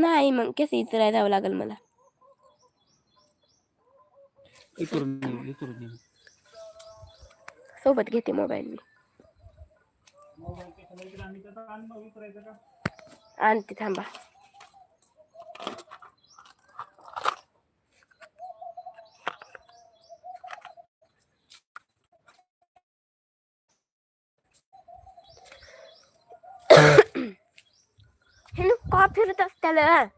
नाही मग केस इचरायला जावं लागेल मला. सोबत घेते मोबाईल मी. आणते थांबा. हे ना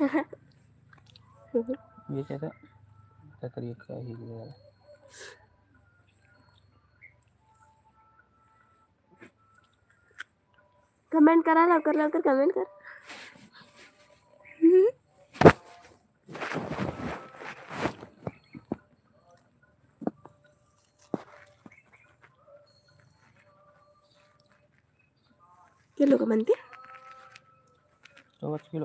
याच्यात काहीतरी एक हे. कमेंट करा लवकर लवकर कमेंट कर. केलो का म्हणते? तेव्हाच किलो.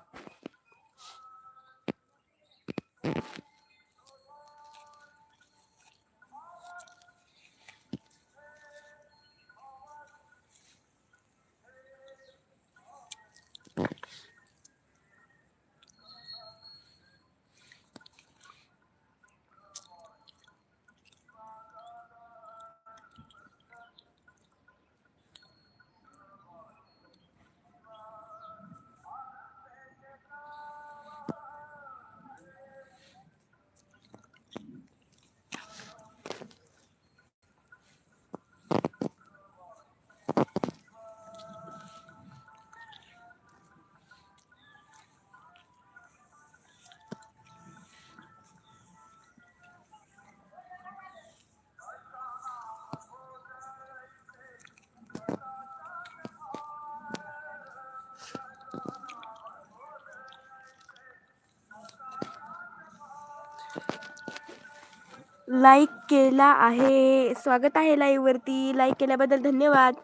लाईक केला आहे. स्वागत आहे लाईव्ह वरती. लाईक केल्याबद्दल धन्यवाद.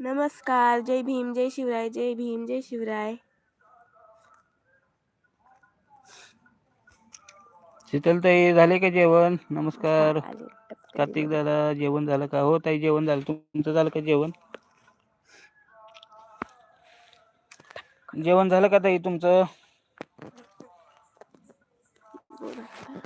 नमस्कार. जय भीम जय शिवराय जय भीम जय शिवराय. शीतलताई झाले का जेवण? नमस्कार. कार्तिक. दादा जेवण झालं का? हो ताई जेवण झालं. तुमचं झालं का जेवण? जेवण झालं का ताई तुमचं? burası.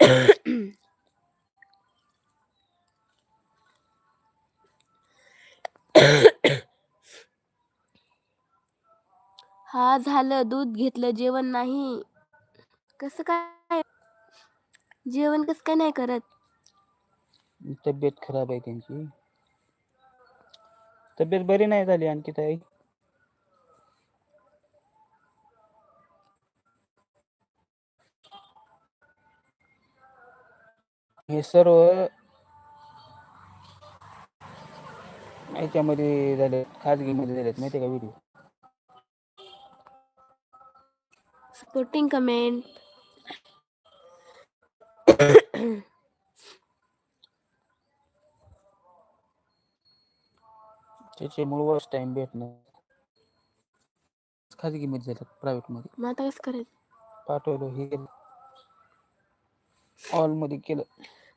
Evet. का झालं दूध घेतलं जेवण नाही. कसं काय? जेवण कसं काय नाही करत? तब्येत खराब आहे त्यांची. तब्येत बरी नाही झाली आणखी ताई. हे सर्व याच्यामध्ये झाले खाजगीमध्ये झालेत माहिती का व्हिडिओ सपोर्टिंग कमेंट त्याच्यामुळे वर्ष टाइम भेटणं खाजगीमध्ये झालं प्रायव्हेटमध्ये. मग आता कसं करायचं? पाठवलं हे. केलं ऑलमध्ये केलं.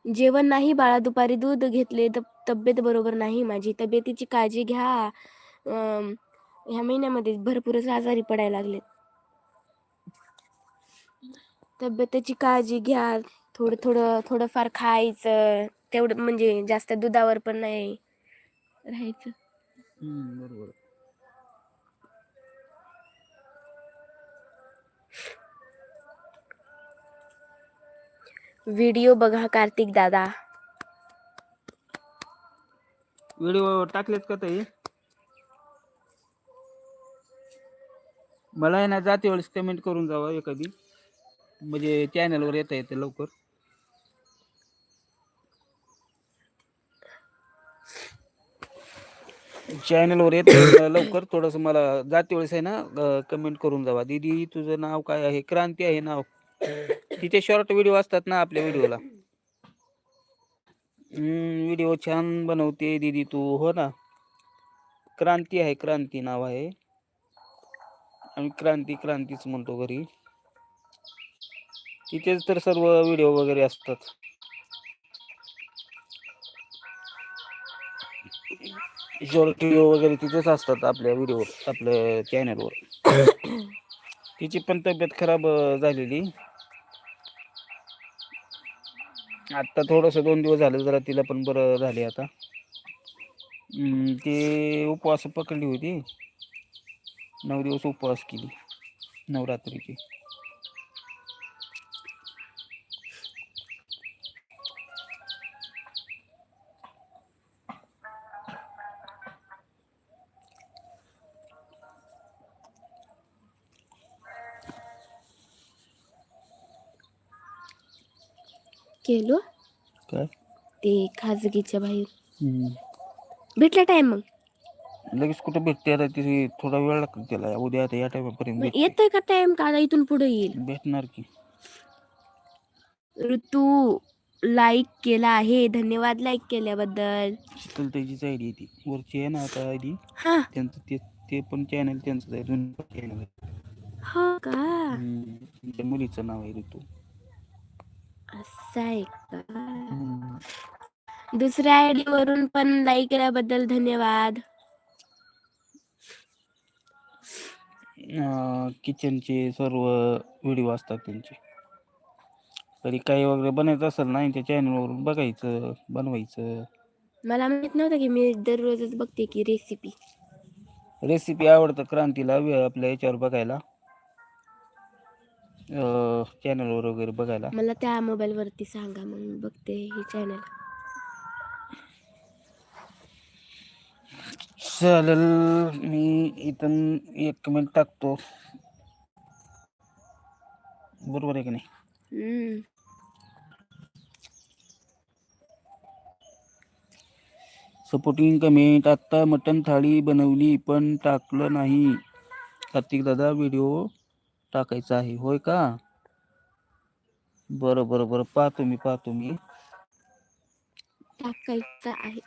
जेवण नाही बाळा दुपारी दूध घेतले तर तब्येत बरोबर नाही माझी. तब्येतीची काळजी घ्या. अं, ह्या महिन्यामध्ये भरपूरच आजारी पडायला लागले तब्येताची काळजी घ्या थोडं थोडं थोडंफार खायचं. तेवढं म्हणजे जास्त दुधावर पण नाही राहायचं. बरोबर. व्हिडिओ बघा कार्तिक दादा. व्हिडिओ टाकलेत का ताई? मला ना जाते वेळेस पेमेंट करून जावा एखादी. म्हणजे चॅनलवर येता येते लवकर. चॅनलवर येत लवकर. थोडस मला जाते वेळेस आहे ना कमेंट करून जावा. दीदी तुझं नाव काय आहे? क्रांती आहे नाव. तिथे शॉर्ट व्हिडिओ असतात ना आपल्या व्हिडिओला व्हिडिओ छान बनवते दीदी तू. हो ना. क्रांती आहे क्रांती नाव आहे. आम्ही क्रांती क्रांतीच म्हणतो घरी. तिथेच तर सर्व व्हिडिओ वगैरे असतात. शॉर्ट व्हिडिओ वगैरे तिथेच असतात आपल्या व्हिडिओ आपल्या चॅनलवर. तिची पण तब्येत खराब झालेली. आता थोडस दोन दिवस झाले जरा तिला पण बरं झाले आता. ती ते उपवास पकडली होती. नऊ दिवस उपवास केली नवरात्रीची. केलो. काय? ते खाजगीच्या बाहेर. हम्म. भेटला टाइम मग? लगेच कुठं भेटते आता तिथे थोडा वेळ लागतो त्याला. उद्या आता या टायमापर्यंत मग भेटते. येतोय का टाइम का आता इथून पुढे येईल? भेटणार की. ऋतू लाईक केला आहे. धन्यवाद लाईक केल्याबद्दल. तर त्याचीच आय डी ती. वरची आहे ना आता आय डी हा. त्यांचं ते ते पण चॅनल त्यांचंच आहे. दोन चॅनल आहे हो का? मुलीचं नाव आहे ऋतू. असं आहे का. दुसऱ्या आयडी वरून पण लाईक केल्याबद्दल धन्यवाद. किचनचे सर्व व्हिडिओ असतात त्यांचे. तरी काही वगैरे बनायचं असेल ना त्या चॅनलवरून बघायचं बनवायचं. मला माहीत नव्हतं की मी दररोजच बघते की रेसिपी रेसिपी आवडतं क्रांतीला आपल्या याच्यावर बघायला. चॅनलवर वगैरे बघायला. मला त्या मोबाईल वरती सांगा मग मी बघते हे चॅनल चालेल मी इथून एक कमेंट टाकतो. बरोबर आहे की नाही? हम्म. सपोर्टिंग कमेंट आत्ता मटण थाळी बनवली पण टाकलं नाही. कार्तिक दादा व्हिडिओ टाकायचा आहे होय का? बरं बरं बरं. पाहतो मी पाहतो मी टाकायचं आहे.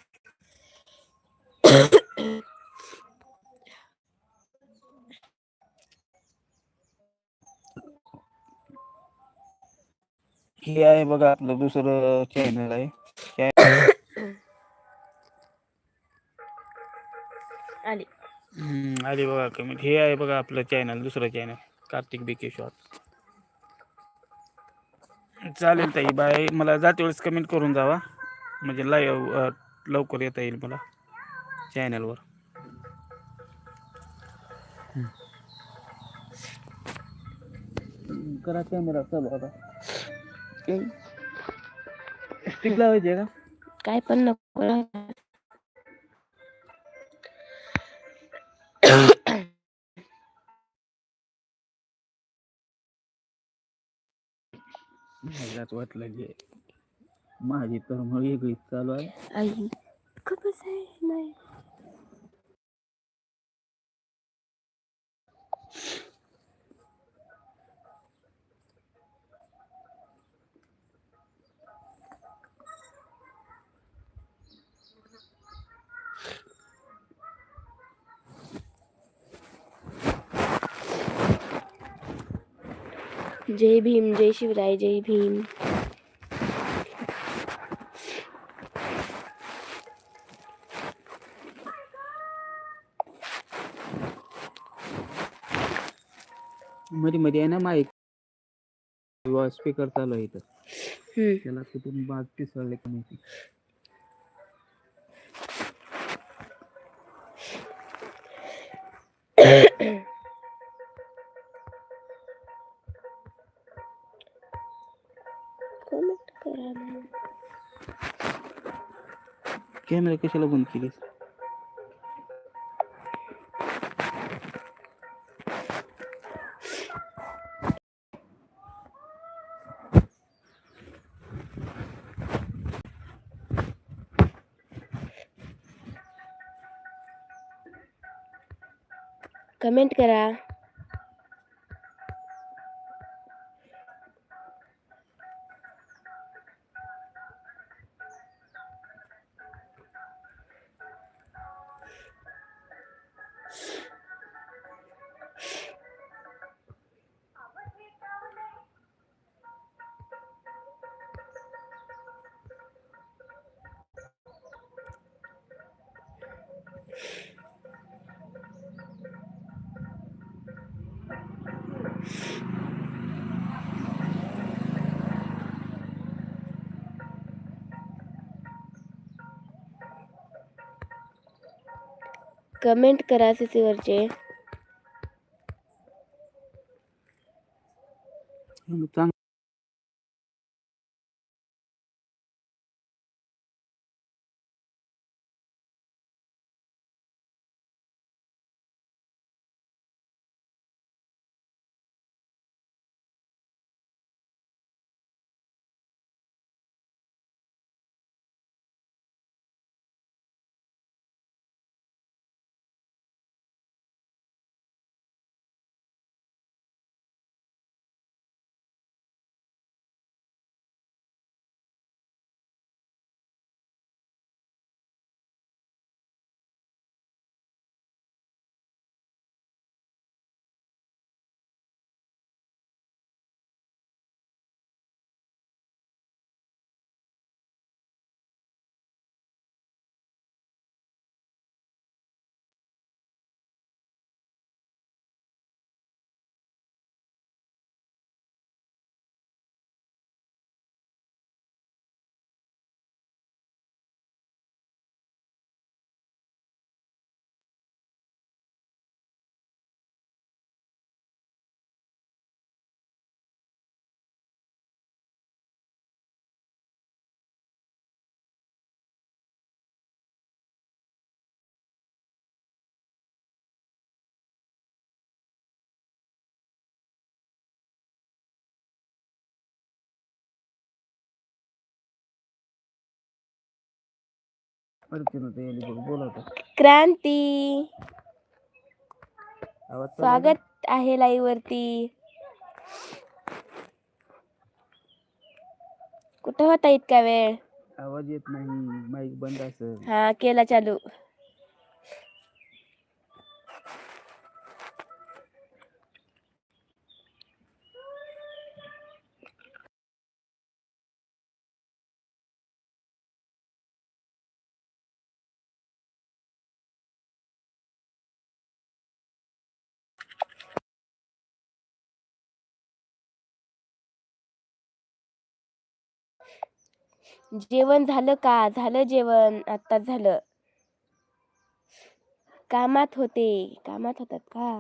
हे आहे बघा आपलं दुसरं चॅनल आहे. आले. बघा कमेंट हे आहे बघा आपलं चॅनल दुसरं चॅनल कार्तिक बिके शॉर्ट चालेल ताई बाय. मला जाते वेळेस कमेंट करून जावा. म्हणजे लाईव्ह लवकर येता येईल मला चॅनलवर करा कॅमेरा चालू आता. स्टिक लावायची का? काय पण नको. मलाच वाटलं जे माझी तर मग वेगळीच चालू आहे. आई खूपच आहे नाही. जय भीम जय शिवराय जय भीम. मध्ये मध्ये आहे ना माईक. स्पीकर चालू आहे इथं. हम्म. त्याला कुठून बाज पिसळले का माहिती? कमेंट करा ना. कॅमेरा कशाला बंद केलीस कमेंट करा कमेंट करा सीसीवरचे चांग क्रांती? स्वागत आहे लाईव्ह वरती कुठं होता इतका वेळ? आवाज येत नाही माईक बंद असेल. हा केला चालू. जेवण झालं का? झालं जेवण? आत्ताच झालं. कामात होते. कामात होतात का?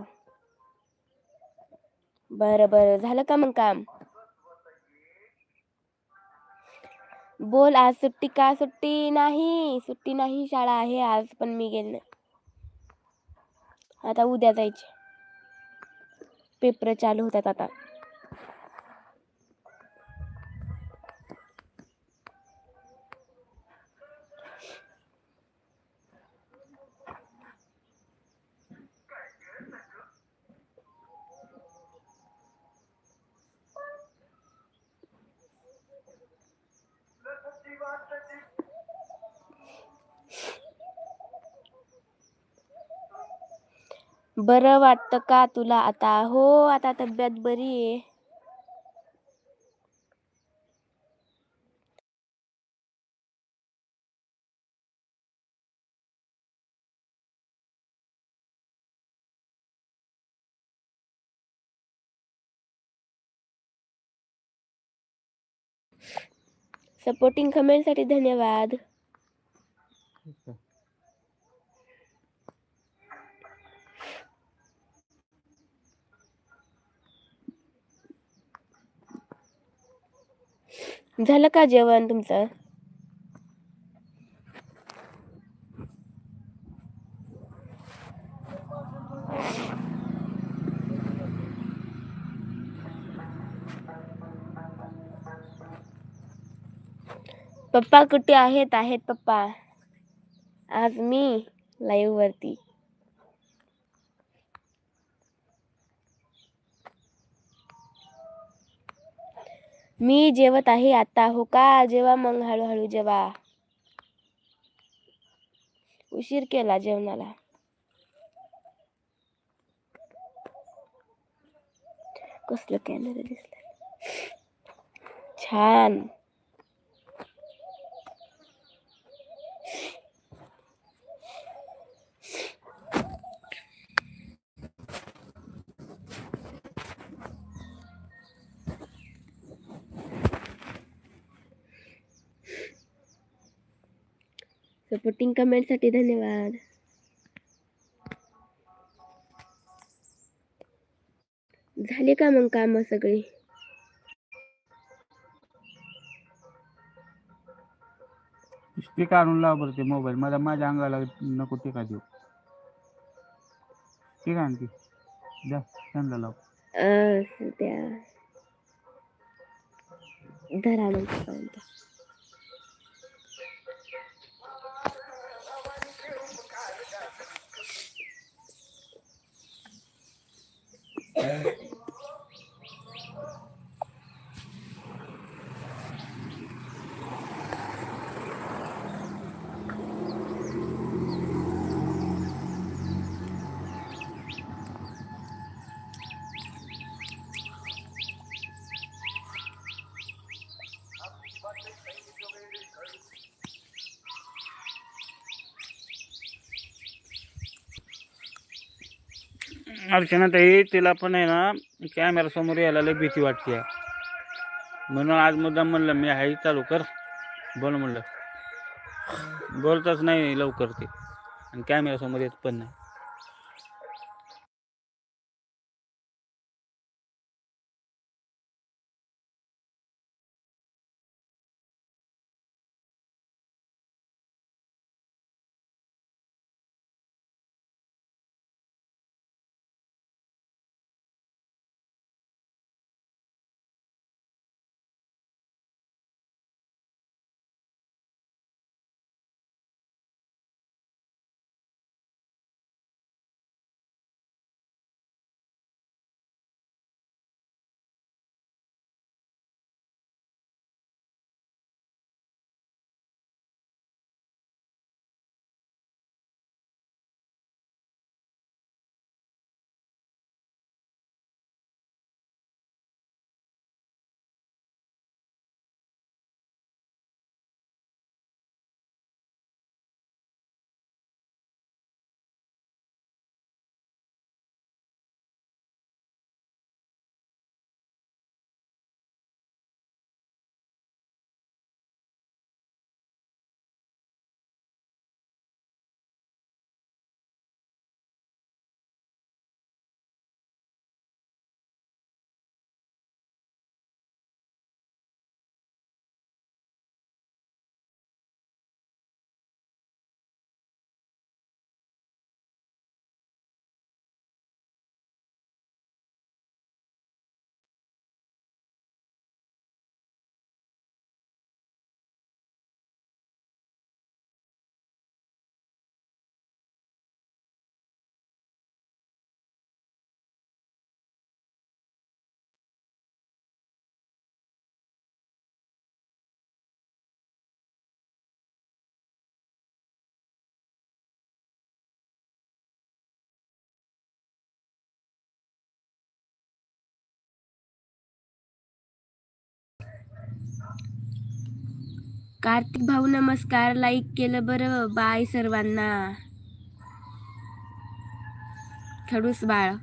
बरं बरं. झालं का मग काम? बोल आज सुट्टी का? सुट्टी नाही. सुट्टी नाही शाळा आहे. आज पण मी गेले नाही. आता उद्या जायचे. पेपर चालू होतात आता. बरं वाटतं का तुला आता? हो आता तब्येत बरी आहे. सपोर्टिंग कमेंटसाठी धन्यवाद. झालं का जेवण तुमचं? पप्पा कुठे आहेत? आहेत पप्पा. आज मी लाईव्ह वरती. मी जेवत आहे आता. हो का? जेवा मग हळूहळू जेवा. उशीर केला जेवणाला. कसलं कॅमेरा दिसला. छान. सपोर्टिंग कमेंटसाठी धन्यवाद. झाले का मग काम सगळे? ते काढून लाव बरं ते मोबाईल मला माझ्या अंगाला नको ते का देऊ? ते का आणखी. द्या त्यांना लाव. अं, सध्या धरा मग. Yeah. अर्चनाताई तिला पण आहे ना कॅमेरा समोर यायला लय भीती वाटते. म्हणून आज मुद्दाम म्हणलं मी आहे चालू कर. बोल म्हणलं. बोलतच नाही लवकर ते. आणि कॅमेरासमोर येत पण नाही. कार्तिक भाऊ नमस्कार लाईक केलं बरं. बाय सर्वांना. खडूस बाळ.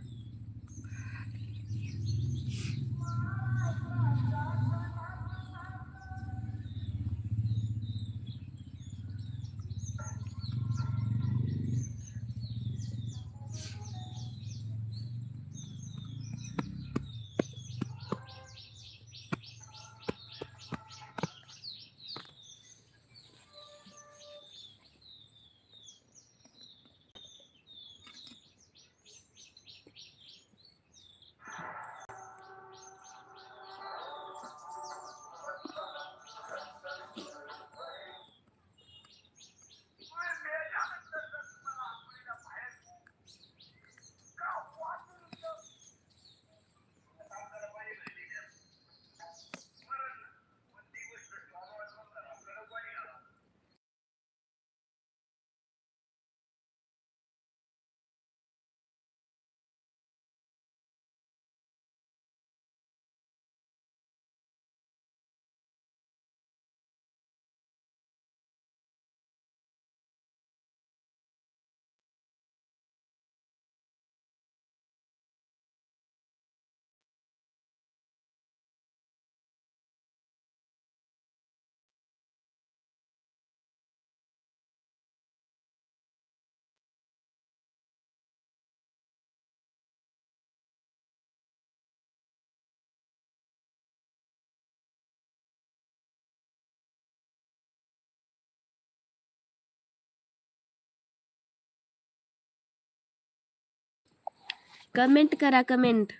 कमेंट करा कमेंट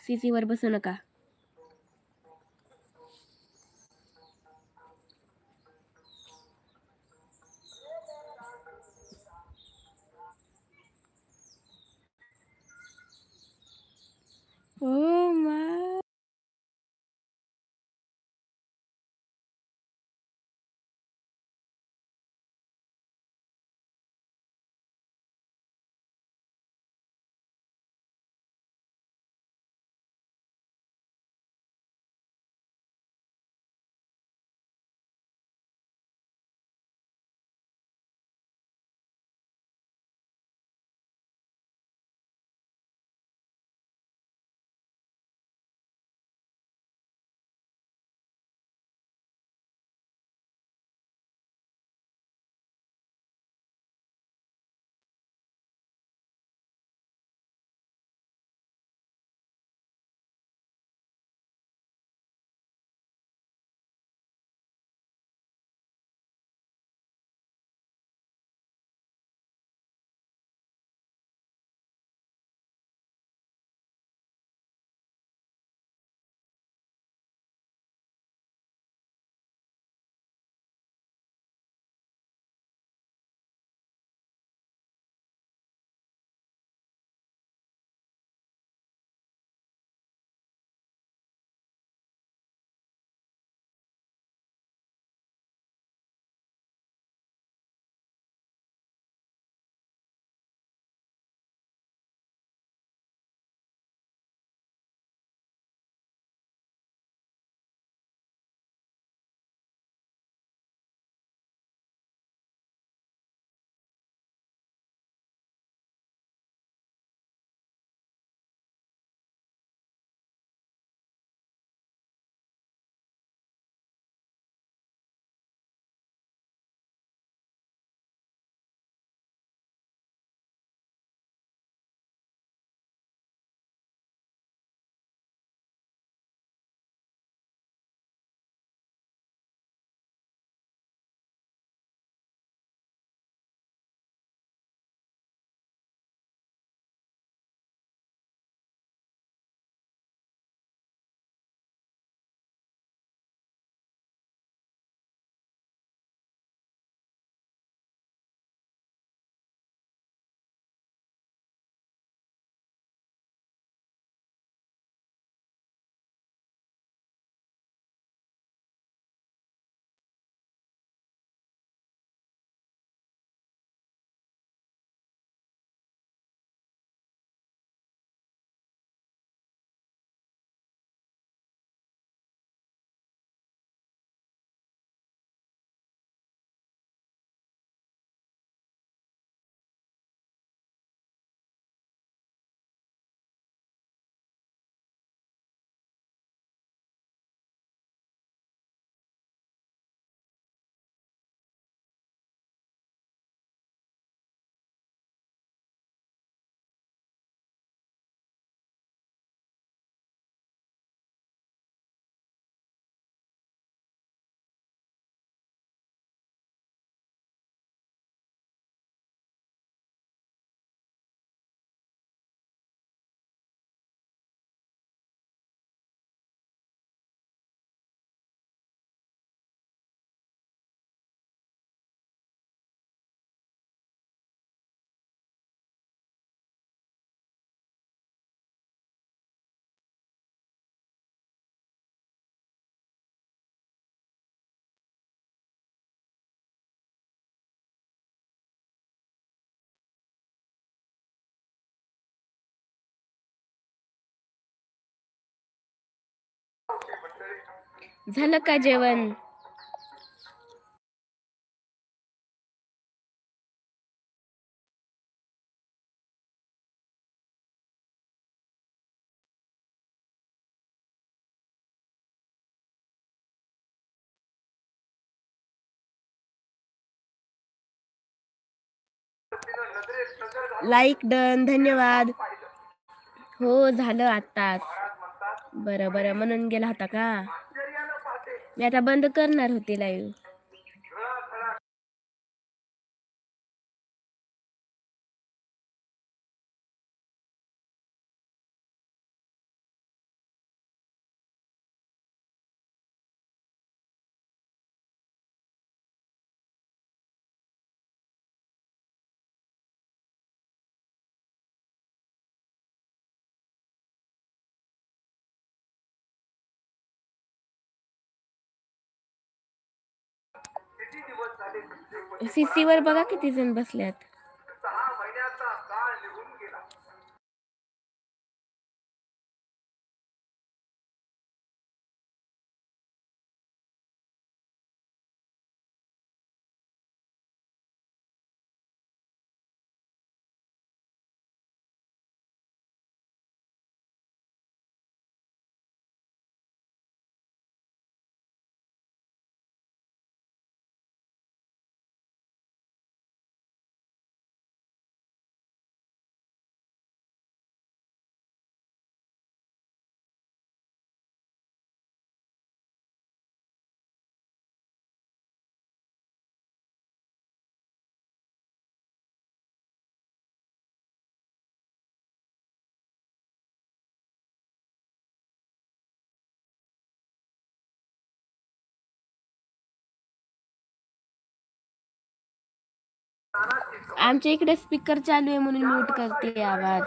सी सीवर बसू नका. झालं का जेवण? लाईक डन धन्यवाद. हो झालं आत्ताच. बरं बरं. म्हणून गेला होता का? मी आता बंद करणार होते लाईव्ह सी सीवर बघा किती जण बसल्यात आमच्या इकडे स्पीकर चालू आहे म्हणून म्यूट करते आवाज.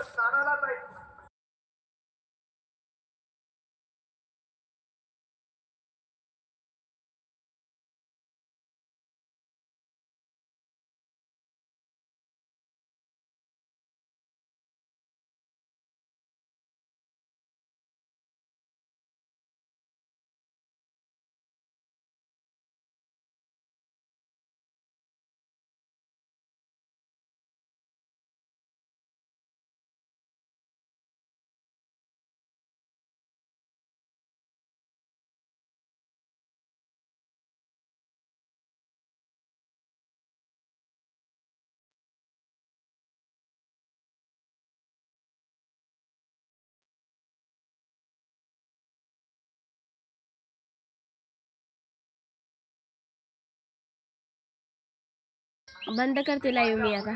बंद करते लाईव्ह मी आता.